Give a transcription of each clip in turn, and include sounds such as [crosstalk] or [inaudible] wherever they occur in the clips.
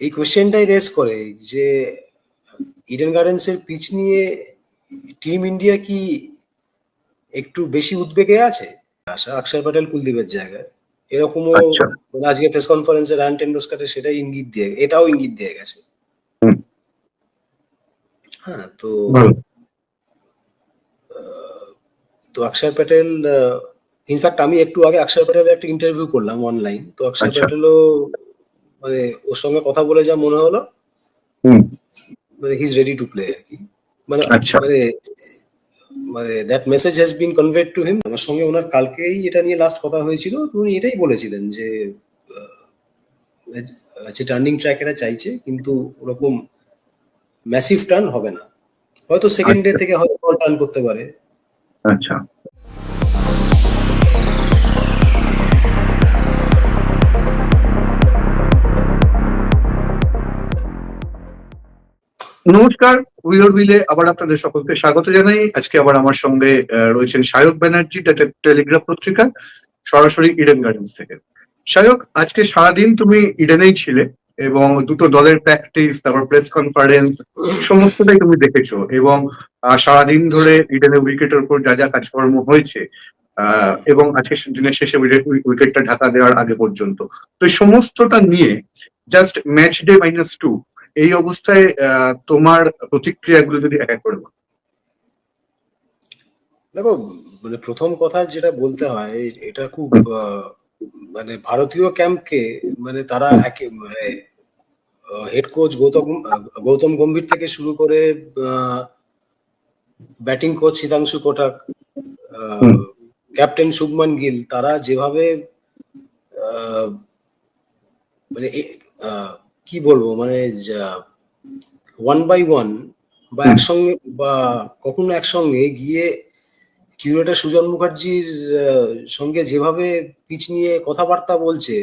এই কোয়েশ্চেনটাই রেস করে যে ইডেন গার্ডেন্সের পিচ নিয়ে টিম ইন্ডিয়া কি একটু বেশি উদ্বেগে আছে আশা অক্ষর প্যাটেল কুলদীপের জায়গায় এরকমও আচ্ছা। আজকে প্রেস কনফারেন্সে রান টেন্ডুস্কারে সেটাই ইঙ্গিত দিয়ে এটাও ইঙ্গিত দিয়ে গেছে হ্যাঁ তো। তো অক্ষর প্যাটেল ইনফ্যাক্ট আমি একটু আগে অক্ষর প্যাটেলের একটা ইন্টারভিউ করলাম অনলাইন তো অক্ষর আচ্ছা। প্যাটেলও মানে ওর সঙ্গে কথা বলে যা মনে হলো মানে he is ready to play আর কি। মানে আচ্ছা। মানে মানে that message has been conveyed to him আমার সঙ্গে ওনার কালকেই এটা নিয়ে লাস্ট কথা হয়েছিল উনি এটাই বলেছিলেন যে যে টার্নিং ট্র্যাক এরা চাইছে কিন্তু ওরকম ম্যাসিভ টার্ন হবে না। হয়তো সেকেন্ড ডে আচ্ছা। থেকে হয়তো টার্ন করতে পারে। আচ্ছা। নমস্কার উইলর উইলে আবার আপনাদের সকলকে স্বাগত জানাই। আজকে আবার আমার সঙ্গে রয়েছেন সায়ক ব্যানার্জি টেলিগ্রাফ পত্রিকা, সরাসরি ইডেন গার্ডেন্স থেকে। সায়ক, আজকে সারাদিন তুমি ইডেনেই ছিলে এবং দুটো দলের প্র্যাকটিস, তারপর প্রেস কনফারেন্স, সমস্তটাই তুমি দেখেছ এবং সারাদিন ধরে ইডেনের উইকেটের উপর যা যা কাজকর্ম হয়েছে এবং আজকে দিনের শেষে উইকেট- উইকেটটা ঢাকা দেওয়ার আগে পর্যন্ত। তো সমস্তটা নিয়ে just match day minus two এই অবস্থায় তোমার প্রতিক্রিয়াগুলো যদি এক এক করে বলো। দেখো মানে প্রথম কথা যেটা বলতে হয় এটা খুব মানে ভারতীয় ক্যাম্পকে মানে তারা একে মানে হেড কোচ গৌতম গৌতম গম্ভীর থেকে শুরু করে batting coach Sitanshu Kotak. Captain Shubman Gill তারা যেভাবে আহ, মানে কি বলব? মানে ওয়ান বাই ওয়ান বা একসঙ্গে বা কখনো একসঙ্গে গিয়ে কিউরেটার সুজন মুখার্জির সঙ্গে যেভাবে পিচ নিয়ে কথাবার্তা বলছে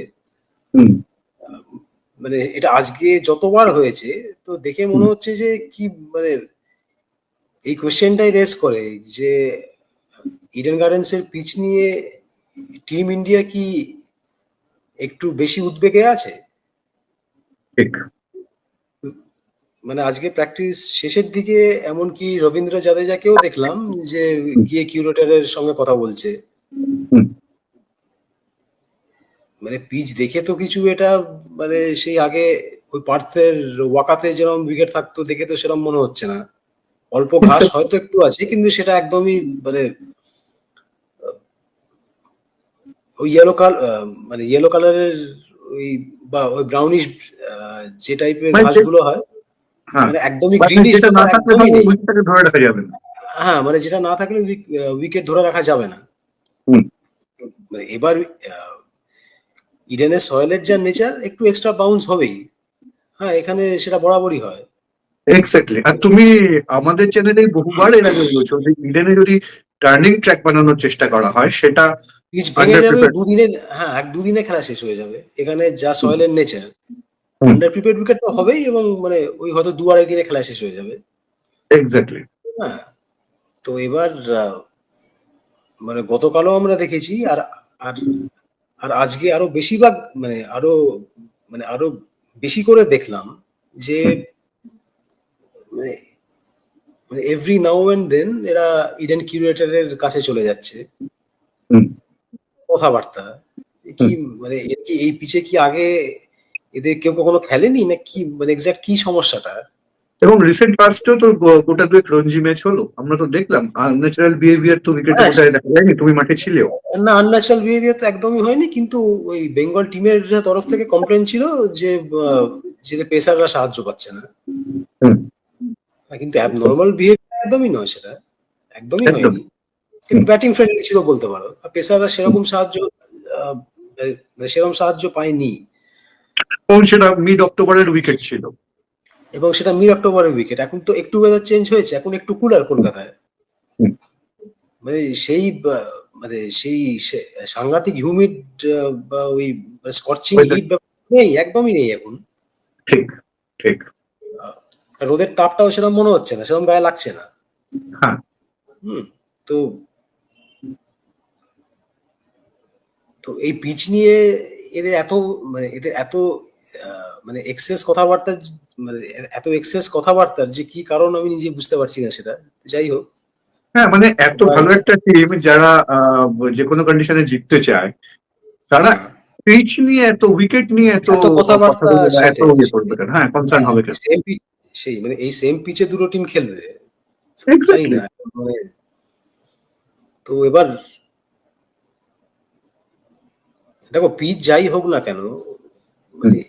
মানে এটা আজকে যতবার হয়েছে তো দেখে মনে হচ্ছে যে কি মানে এই কোশ্চেনটাই রেস করে যে ইডেন গার্ডেন্সের পিচ নিয়ে টিম ইন্ডিয়া কি একটু বেশি উদ্বেগে আছে? ঠিক মানে আজকে প্র্যাকটিস শেষের দিকে এমনকি রবীন্দ্র জাদেজাকেও দেখলাম যে গিয়ে কিউরেটারের সঙ্গে কথা বলছে। মানে পিচ দেখে তো কিছু এটা মানে সেই আগে ওই পার্থের ওয়াকাতে যেরকম উইকেট থাকতো দেখে তো সেরকম মনে হচ্ছে না। অল্প ঘাস হয়তো একটু আছে কিন্তু সেটা একদমই মানে ওই ইয়েলো কাল মানে ইয়েলো কালারের ওই বা ওই ব্রাউনিশ যে টাইপের মানে ঘাসগুলো হয় হ্যাঁ। মানে একদমই মানে গ্রিনিশ না থাকলে উইকেটটাকে ধরে রাখা যাবে না। হ্যাঁ মানে যেটা না থাকলে উইকেট ধরে রাখা যাবে না। মানে এবার ইডেনের সয়েলের যা নেচার একটু এক্সট্রা বাউন্স হবেই। হ্যাঁ এখানে সেটা বরাবরই হয়। এক্স্যাক্টলি আর তুমি আমাদের চ্যানেলে বহুবার এর আগে বলেছ যে ইডেনে যদি টার্নিং ট্র্যাক বানানোর চেষ্টা করা হয় সেটা পিচ ভেঙে যাবে দুদিনে হ্যাঁ এক দুদিনে খেলা শেষ হয়ে যাবে। এখানে যা সয়েলের নেচার আন্ডার প্রিপেয়ার উইকেট তো হবেই এবং মানে ওই হয়তো দু আড়াই দিনে খেলা শেষ হয়ে যাবে। এক্স্যাক্টলি হ্যাঁ। তো এবার মানে গতকালও আমরা দেখেছি আর আর আর আজকে আরও বেশিরভাগ মানে আরও মানে আরও বেশি করে দেখলাম যে মানে এভরি নাও অ্যান্ড দেন এরা ইডেন কিউরেটারের কাছে চলে যাচ্ছে। কথাবার্তা। কি মানে এর কি এই পিছে কি আগে এদের কেউ কখনো খেলেনি? না কি মানে এক্সাক্ট কি সমস্যাটা? এবং রিসেন্ট পাস্টেও তো গোটা দুয়েক রঞ্জি ম্যাচ হলো। আমরা তো দেখলাম আনন্যাচারাল বিহেভিয়ার তো উইকেটে হ্যাঁ, কোথায় দেখা যায়নি তুমি মাঠে ছিলেও। না আনন্যাচারাল বিহেভিয়ার তো একদমই হয়নি কিন্তু ওই বেঙ্গল টিমের তরফ থেকে কমপ্লেন ছিল যে যে পেসাররা সাহায্য পাচ্ছে না। কিন্তু নর্মাল বিহেভিয়ার একদমই নয় সেটা। একদমই হয়নি। কিন্তু ব্যাটিং ফ্রেন্ডলি ছিল বলতে পারো। আর পেসাররা সেরকম সাহায্য মানে সেরকম সাহায্য পায়নি। সেটা মিড অক্টোবরের উইকেট ছিল। এবং সেটা মিড অক্টোবরের উইকেট এখন তো একটু ওয়েদার চেঞ্জ হয়েছে এখন একটু কুলার কলকাতায়। মানে সেই মানে সেই সাংঘাতিক হিউমিড বা ওই Weather. হিট নেই একদমই নেই এখন। ঠিক ঠিক। রোদের তাপটাও সেরকম মনে হচ্ছে না সেরকম গায়ে লাগছে না। হ্যাঁ। হুম তো তো এই পিচ নিয়ে এদের এত মানে এদের এত মানে এক্সেস কথাবার্তা মানে এত এক্সেস কথাবার্তার যে কি কারণ আমি নিজে বুঝতে পারছি না সেটা। যাই হোক। হ্যাঁ মানে এত ভালো একটা টিম যারা যে কোনো কন্ডিশনে জিততে চায় তারা পিচ নিয়ে এত উইকেট নিয়ে এত কথাবার্তা এত ইয়ে? হ্যাঁ কনসার্ন হবে সেম সেই মানে এই সেম পিচে দুটো টিম খেলবে। তাই না? মানে তো এবার দেখো পিচ যাই হোক না কেন মানে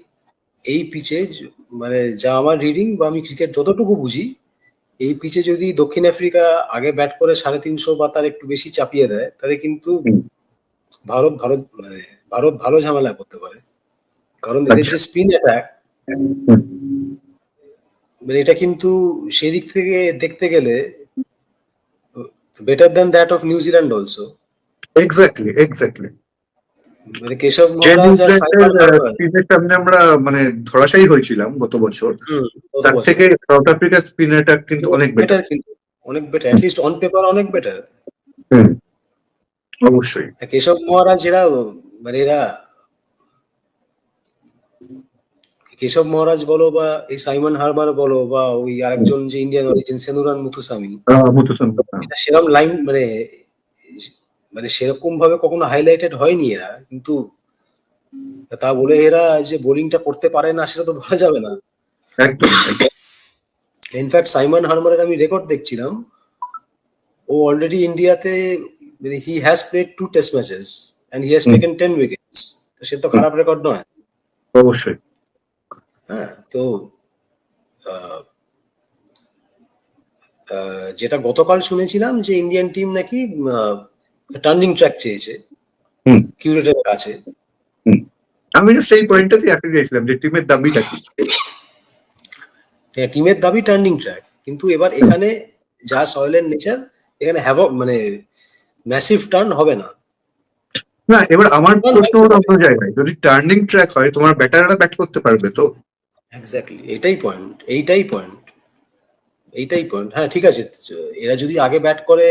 এই পিচে মানে যা আমার রিডিং বা আমি ক্রিকেট যতটুকু বুঝি এই পিচে যদি দক্ষিণ আফ্রিকা আগে ব্যাট করে সাড়ে তিনশো বা তার একটু বেশি চাপিয়ে দেয় তাহলে কিন্তু ভারত ভারত মানে ভারত ভালো ঝামেলা করতে পারে। কারণ এদের আচ্ছা। যে স্পিন অ্যাটাক। মানে এটা কিন্তু সেই দিক থেকে দেখতে গেলে better than that of New Zealand also exactly exactly মানে কেশব স্পিনের সামনে আমরা মানে ধরাশায়ী হয়েছিলাম গত বছর। তার থেকে সাউথ আফ্রিকার স্পিন অ্যাটাক কিন্তু অনেক বেটার বেটার কিন্তু অনেক better at least on paper অনেক বেটার অবশ্যই। কেশব মহারাজ এরা মানে এরা কেশব মহারাজ বলো বা এই সাইমন হারবার বলো বা ওই আরেকজন যে ইন্ডিয়ান অরিজিন সেনুরান এটা সেরকম লাইন মানে মানে সেরকম ভাবে কখনো হাইলাইটেড হয়নি এরা কিন্তু তা বলে এরা যে বোলিংটা করতে পারে না সেটা তো বলা যাবে না। একদম ইনফ্যাক্ট সাইমন হারমারের আমি রেকর্ড দেখছিলাম। ও অলরেডি ইন্ডিয়াতে মানে he has played two test matches and he has taken ten wickets তো সে তো খারাপ রেকর্ড নয়। অবশ্যই। হ্যাঁ তো যেটা গতকাল শুনেছিলাম যে ইন্ডিয়ান টিম নাকি টার্নিং ট্র্যাক চেয়েছে। কিউরেটের কাছে। আমি জাস্ট এই পয়েন্টটাতে আসতে চাইছিলাম যে টিমের দাবিটা কি? টিমের হ্যাঁ, দাবি টার্নিং ট্র্যাক কিন্তু এবার এখানে যা সয়েলের নেচার এখানে হ্যাভ মানে ম্যাসিভ টার্ন হবে না। না এবার আমার প্রশ্ন হলো অন্য জায়গায়। যদি টার্নিং ট্র্যাক হয় তোমার ব্যাটাররা ব্যাট করতে পারবে তো? এক্স্যাক্টলি এটাই পয়েন্ট এইটাই পয়েন্ট এইটাই পয়েন্ট হ্যাঁ ঠিক আছে। এরা যদি আগে ব্যাট করে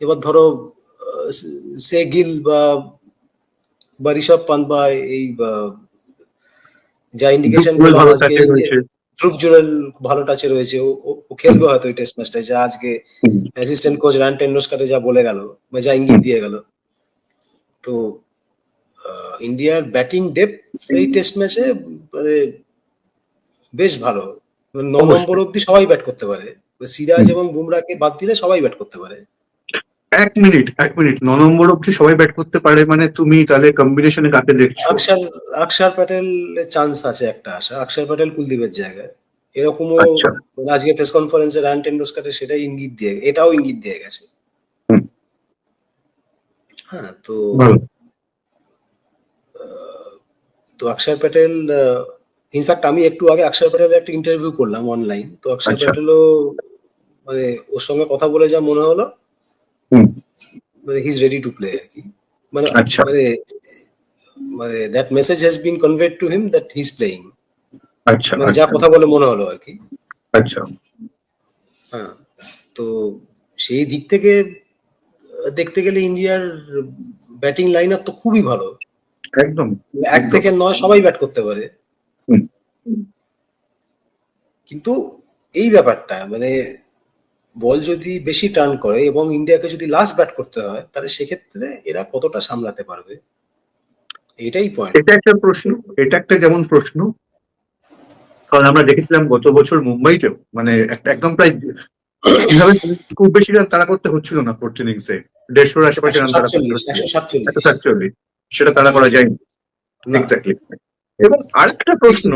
এবার ধরো সে গিল বা বা ঋষভ পান্ত বা এই যা ইন্ডিকেশন ধ্রুব জুরেল ভালো টাচে রয়েছে। ও খেলবে হয়তো এই টেস্ট ম্যাচটা যা আজকে অ্যাসিস্ট্যান্ট কোচ রান টেন্ডুলকারে যা বলে গেল বা যা ইঙ্গিত দিয়ে গেল। তো ইন্ডিয়ার ব্যাটিং ডেপ এই টেস্ট ম্যাচে মানে বেশ ভালো। ন নম্বর অব্দি সবাই ব্যাট করতে পারে। সিরাজ এবং বুমরাকে বাদ দিলে সবাই ব্যাট করতে পারে। এক মিনিট এক মিনিট। ন নম্বর অব্দি সবাই ব্যাট করতে পারে মানে তুমি তাহলে কম্বিনেশনে কাকে দেখছ? আকসার আকসার প্যাটেলের চান্স আছে একটা আশা। আকসার প্যাটেল কুলদীপের জায়গায়। এরকমও আচ্ছা। আজকে প্রেস কনফারেন্সে রান টেন্ডুলকারে সেটাই ইঙ্গিত দিয়ে এটাও ইঙ্গিত দিয়ে গেছে। হ্যাঁ তো তো অক্ষর প্যাটেল ইনফ্যাক্ট আমি একটু আগে অক্ষর প্যাটেলের একটা ইন্টারভিউ করলাম অনলাইন তো অক্ষর আচ্ছা। প্যাটেলও মানে ওর সঙ্গে কথা বলে যা মনে হলো মানে he is ready to play আর কি। মানে আচ্ছা। মানে মানে that message has been conveyed to him that he is playing আচ্ছা মানে যা আচ্ছা। কথা বলে মনে হলো আর কি। আচ্ছা। হ্যাঁ তো সেই দিক থেকে দেখতে গেলে ইন্ডিয়ার ব্যাটিং লাইন তো খুবই ভালো। একদম। এক থেকে নয় সবাই ব্যাট করতে পারে। কিন্তু এই ব্যাপারটা মানে বল যদি বেশি টার্ন করে এবং ইন্ডিয়াকে যদি লাস্ট ব্যাট করতে হয় তাহলে সেক্ষেত্রে এরা কতটা সামলাতে পারবে? এটাই পয়েন্ট এটা একটা প্রশ্ন এটা একটা যেমন প্রশ্ন কারণ আমরা দেখেছিলাম গত বছর মুম্বাইতেও মানে একটা একদম প্রায় কীভাবে খুব বেশি রান তারা করতে হচ্ছিল না ফোর্থ ইনিংসে দেড়শোর আশেপাশে রান তারা সাতচল্লিশ সেটা তারা করা যায়নি। এক্স্যাক্টলি এবং আরেকটা প্রশ্ন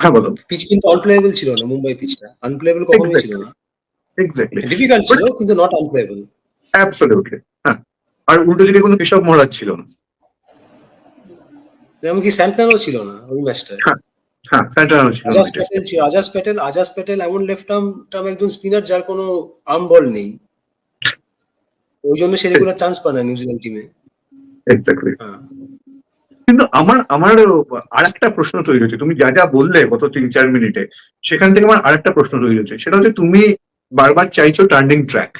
হ্যাঁ, বলো। পিচ কিন্তু আনপ্লেয়েবল ছিল না মুম্বাই পিচটা আনপ্লেয়েবল কখনোই ছিল না। এক্স্যাক্টলি ডিফিকাল্ট ছিল কিন্তু নট আনপ্লেয়েবল অ্যাবসলিউটলি হ্যাঁ। আর উল্টো দিকে কোনো কেশব মহারাজ ছিল না। এমনকি ছিল না ওই ম্যাচটা হ্যাঁ ছিল প্যাটেল ছিল প্যাটেল এমন লেফট আর্ম টার্ম একজন স্পিনার যার কোনো আর্ম বল নেই। [laughs] ওই জন্য সে রেগুলার চান্স পায় না নিউজিল্যান্ড টিমে এক্স্যাক্টলি হ্যাঁ। কিন্তু আমার আমার আরেকটা প্রশ্ন তৈরি হচ্ছে তুমি যা যা বললে গত তিন, চার মিনিটে, সেখান থেকে আমার আরেকটা প্রশ্ন তৈরি হচ্ছে সেটা হচ্ছে তুমি বারবার চাইছো টার্নিং ট্র্যাক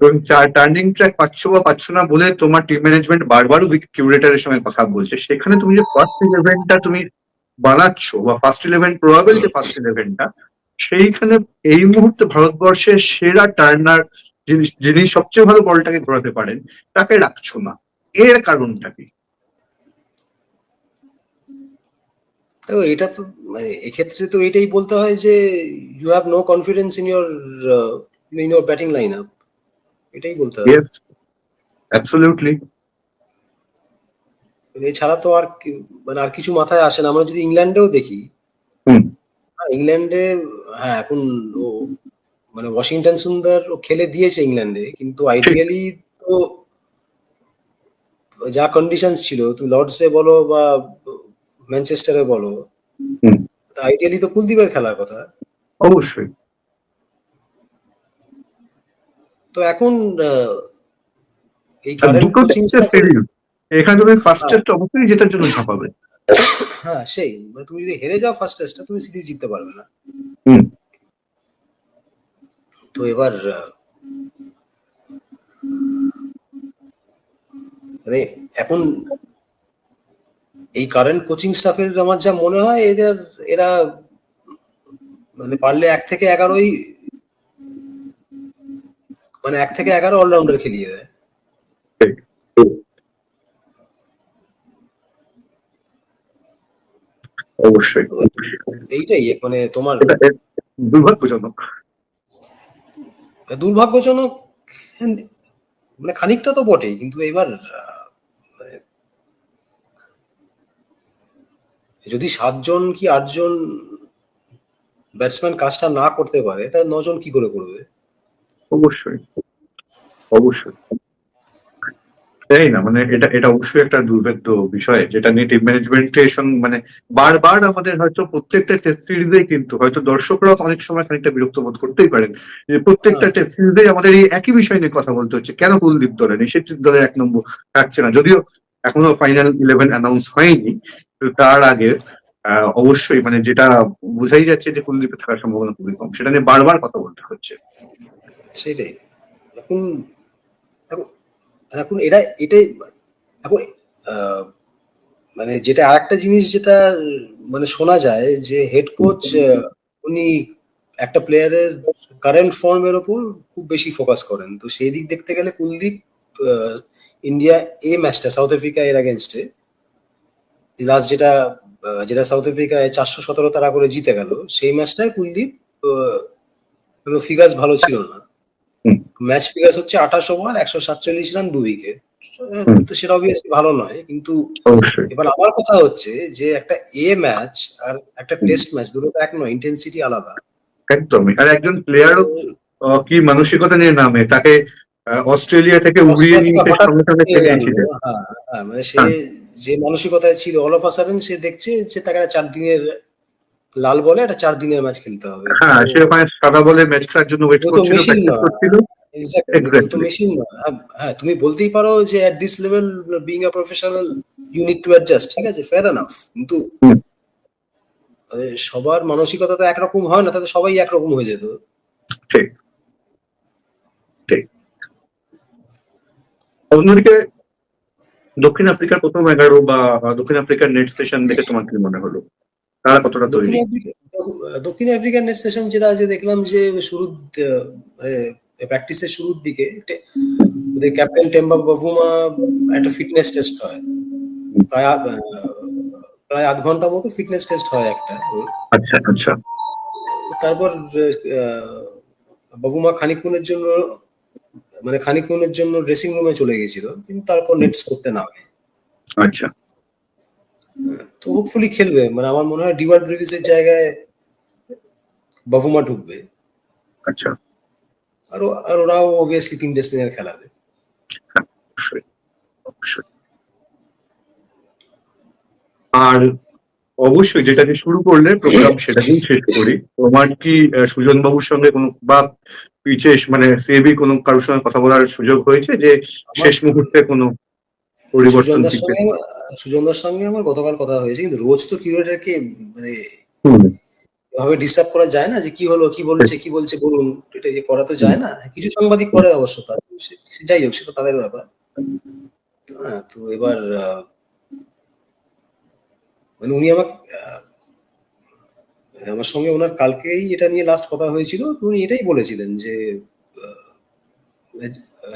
এবং টার্নিং ট্র্যাক পাচ্ছ বা পাচ্ছ না বলে তোমার টিম ম্যানেজমেন্ট বারবারও কিউরেটারের সঙ্গে কথা বলছে। সেখানে তুমি যে ফার্স্ট ইলেভেনটা তুমি বানাচ্ছ বা ফার্স্ট ইলেভেন প্রবাবল যে ফার্স্ট ইলেভেনটা সেইখানে এই মুহূর্তে ভারতবর্ষের সেরা টার্নার যিনি সবচেয়ে ভালো বলটাকে ঘোরাতে পারেন, তাকে রাখছো না। এর কারণটা কি? তো এটা তো মানে এক্ষেত্রে তো এটাই বলতে হয় যে you have no confidence in your in your batting line up এটাই বলতে হবে ইয়েস অ্যাবসলিউটলি এছাড়া তো আর মানে আর কিছু মাথায় আসে না। আমরা যদি ইংল্যান্ডেও দেখি হ্যাঁ, ইংল্যান্ডে হ্যাঁ এখন ও মানে ওয়াশিংটন সুন্দর ও খেলে দিয়েছে ইংল্যান্ডে কিন্তু আইডিয়ালি তো যা কন্ডিশনস ছিল তুমি লর্ডসে বলো বা ম্যানচেস্টারে বলো আইডিয়ালি তো কুলদীপের খেলার কথা। অবশ্যই। তো এখন এই দুটো কোচিং সিরিজ এখানে তুমি ফার্স্ট হ্যাঁ। টেস্ট অবশ্যই যেটার জন্য ঝাঁপাবে। হ্যাঁ সেই। মানে তুমি যদি হেরে যাও ফার্স্ট টেস্টটা তুমি সিরিজ জিততে পারবে না। হুম। তো এবার মানে এখন এই কারেন্ট কোচিং স্টাফের আমার যা মনে হয় এদের এরা মানে পারলে এক থেকে এগারোই মানে এক থেকে এগারো অলরাউন্ডার খেলিয়ে দেয়। অবশ্যই। এইটাই মানে তোমার দুর্ভাগ্যজনক। দুর্ভাগ্যজনক মানে খানিকটা তো বটেই কিন্তু এবার আহ, মানে যদি সাতজন কি আটজন ব্যাটসম্যান কাজটা না করতে পারে তাহলে নজন কি করে করবে? অবশ্যই। অবশ্যই। তাই না মানে এটা এটা অবশ্যই একটা দুর্ভেদ্য বিষয় যেটা নিয়ে টিম ম্যানেজমেন্টের সঙ্গে মানে বারবার আমাদের হয়তো প্রত্যেকটা টেস্ট সিরিজে কিন্তু হয়তো দর্শকরাও অনেক সময় খানিকটা বিরক্ত বোধ করতেই পারেন যে প্রত্যেকটা হ্যাঁ। টেস্ট সিরিজে আমাদের এই একই বিষয় নিয়ে কথা বলতে হচ্ছে কেন কুলদীপ দলে নিষেধ দলের এক নম্বর থাকছে না। যদিও এখনও ফাইনাল ইলেভেন অ্যানাউন্স হয়নি। তো তার আগে অবশ্যই মানে যেটা বোঝাই যাচ্ছে যে কুলদীপে থাকার সম্ভাবনা খুবই কম, সেটা নিয়ে বারবার কথা বলতে হচ্ছে। সেটাই। এখন এখন এটা এটাই, এখন মানে যেটা আরেকটা জিনিস যেটা মানে শোনা যায় যে হেড কোচ উনি একটা প্লেয়ারের কারেন্ট ফর্মের ওপর খুব বেশি ফোকাস করেন। তো সেই দিক দেখতে গেলে কুলদীপ ইন্ডিয়া এই ম্যাচটা সাউথ আফ্রিকা এর অ্যাগেনস্টে লাস্ট যেটা যেটা সাউথ আফ্রিকায় চারশো সতেরো তারা করে জিতে গেল সেই ম্যাচটায় কুলদীপ ফিগার্স ভালো ছিল না। ম্যাচ ফিগার্স হচ্ছে আঠাশ ওভার একশো সাতচল্লিশ রান দু উইকেট তো সেটা অবভিয়াসলি ভালো নয় কিন্তু এবার আমার কথা হচ্ছে যে একটা এ ম্যাচ আর একটা টেস্ট ম্যাচ দুটো এক নয় ইন্টেন্সিটি আলাদা। একদমই। আর একজন প্লেয়ারও কি মানসিকতা নিয়ে নামে তাকে অস্ট্রেলিয়া থেকে উড়িয়ে নিয়ে সঙ্গে সঙ্গে পেয়ে খেলে হ্যাঁ, হ্যাঁ, মানে সে হ্যাঁ। যে মানসিকতায় ছিল অল অফ সাডেন সে দেখছে যে তাকে একটা চার দিনের লাল বলে একটা চার দিনের ম্যাচ খেলতে হবে। হ্যাঁ সে ওখানে সাদা বলে ম্যাচ খেলার জন্য ওয়েট করছিল প্র্যাকটিস করছিল. মেশিন হ্যাঁ তুমি বলতেই পারো যে at this level being a professional unit to adjust ঠিক আছে? ফেয়ার এনাফ কিন্তু মানে সবার মানসিকতা তো একরকম হয় না তাতে সবাই একরকম হয়ে যেত। ঠিক। ঠিক। অন্যদিকে দক্ষিণ আফ্রিকার প্রথম এগারো বা দক্ষিণ আফ্রিকার নেট সেশন দেখে তোমার কি মনে হলো? তারা কতটা তৈরি? দক্ষিণ আফ্রিকার নেট সেশন যেটা আছে দেখলাম যে শুরু প্র্যাকটিসের শুরুর দিকে ক্যাপ্টেন টেম্বা বাভুমা একটা ফিটনেস টেস্ট হয়। প্রায় আধ- প্রায় আধ ঘণ্টা মতো ফিটনেস টেস্ট হয় একটা। আচ্ছা আচ্ছা। তারপর বাবুমা খানিক্ষণের জন্য মানে খানিক্ষণের জন্য ড্রেসিং রুমে চলে গেছিল কিন্তু তারপর নেটস করতে নামে। আচ্ছা। তো হোপফুলি খেলবে মানে আমার মনে হয় ডিওয়ার্ড ব্রিভিসের জায়গায় বাবুমা ঢুকবে। আচ্ছা। আর আর ওরাও অবভিয়াসলি তিনটে স্পিনার খেলাবে। অবশ্যই অবশ্যই। আর অবশ্যই যেটা দিয়ে শুরু করলে প্রোগ্রাম সেটাকেই শেষ করি। তোমার কি সুজন বাবুর সঙ্গে কোনো বা পিচে মানে সেবি কোনো কারোর সঙ্গে কথা বলার সুযোগ হয়েছে যে শেষ মুহূর্তে কোনো পরিবর্তন সুজনদার সঙ্গে আমার গতকাল কথা হয়েছে কিন্তু রোজ তো কিউরেটারকে মানে এভাবে ডিস্টার্ব করা যায় না যে কি হলো কি বলছে কি বলছে বলুন এটা ইয়ে করা তো যায় না। কিছু সাংবাদিক করে অবশ্য তার যাই হোক সেটা তাদের ব্যাপার। হ্যাঁ তো এবার মানে উনি আমাকে আমার সঙ্গে ওনার কালকেই এটা নিয়ে লাস্ট কথা হয়েছিল উনি এটাই বলেছিলেন যে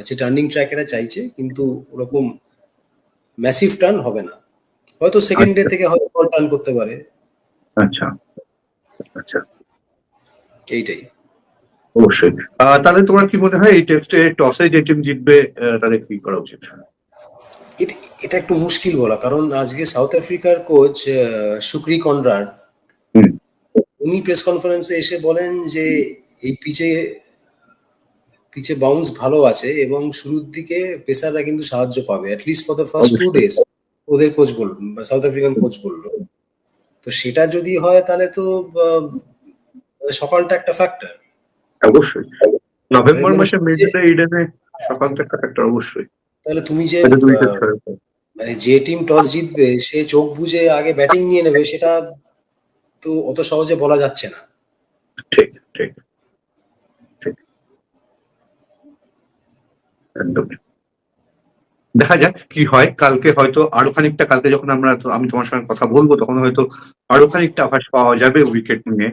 যে টার্নিং ট্র্যাক এটা চাইছে কিন্তু ওরকম ম্যাসিভ টার্ন হবে না। হয়তো সেকেন্ড ডে আচ্ছা। থেকে হয়তো টার্ন করতে পারে। আচ্ছা। আচ্ছা। এইটাই। অবশ্যই। তাহলে তোমার কি মনে হয় এই টেস্টে টসে যে টিম জিতবে তাদের কি করা উচিত? এটা- এটা একটু মুশকিল বলা কারণ আজকে সাউথ আফ্রিকার কোচ সুক্রি কনরাড। উনি প্রেস কনফারেন্সে এসে বলেন যে এই পিচে পিচে বাউন্স ভালো আছে এবং শুরুর দিকে পেসাররা কিন্তু সাহায্য পাবে at least for the first two days ওদের কোচ বলল সাউথ আফ্রিকান কোচ বলল। তো সেটা যদি হয় তাহলে তো সকালটা একটা ফ্যাক্টর অবশ্যই। নভেম্বর মাসে মিডলে ইডেনে সকাল থেকে একটা অবশ্যই। তাহলে তুমি যে মানে যে টিম টস জিতবে সে চোখ বুঝে আগে ব্যাটিং নিয়ে নেবে সেটা তো অত সহজে বলা যাচ্ছে না। ঠিক ঠিক ঠিক। দেখা যাক কি হয়। কালকে হয়তো আরও খানিকটা কালকে যখন আমরা আমি তোমার সঙ্গে কথা বলব তখন হয়তো আরও খানিকটা আভাস পাওয়া যাবে উইকেট নিয়ে।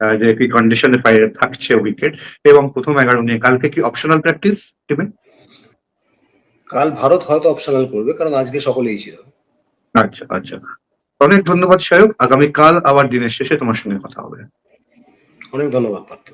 যে কি কন্ডিশনে ফায়ার থাকছে উইকেট এবং প্রথম এগারো নিয়ে কালকে কি অপশনাল প্র্যাকটিস টিমে কাল ভারত হয়তো অপশনাল করবে কারণ আজকে সকলেই ছিল। আচ্ছা আচ্ছা। অনেক ধন্যবাদ সায়ক আগামীকাল আবার দিনের শেষে তোমার সঙ্গে কথা হবে। অনেক ধন্যবাদ পার্থ।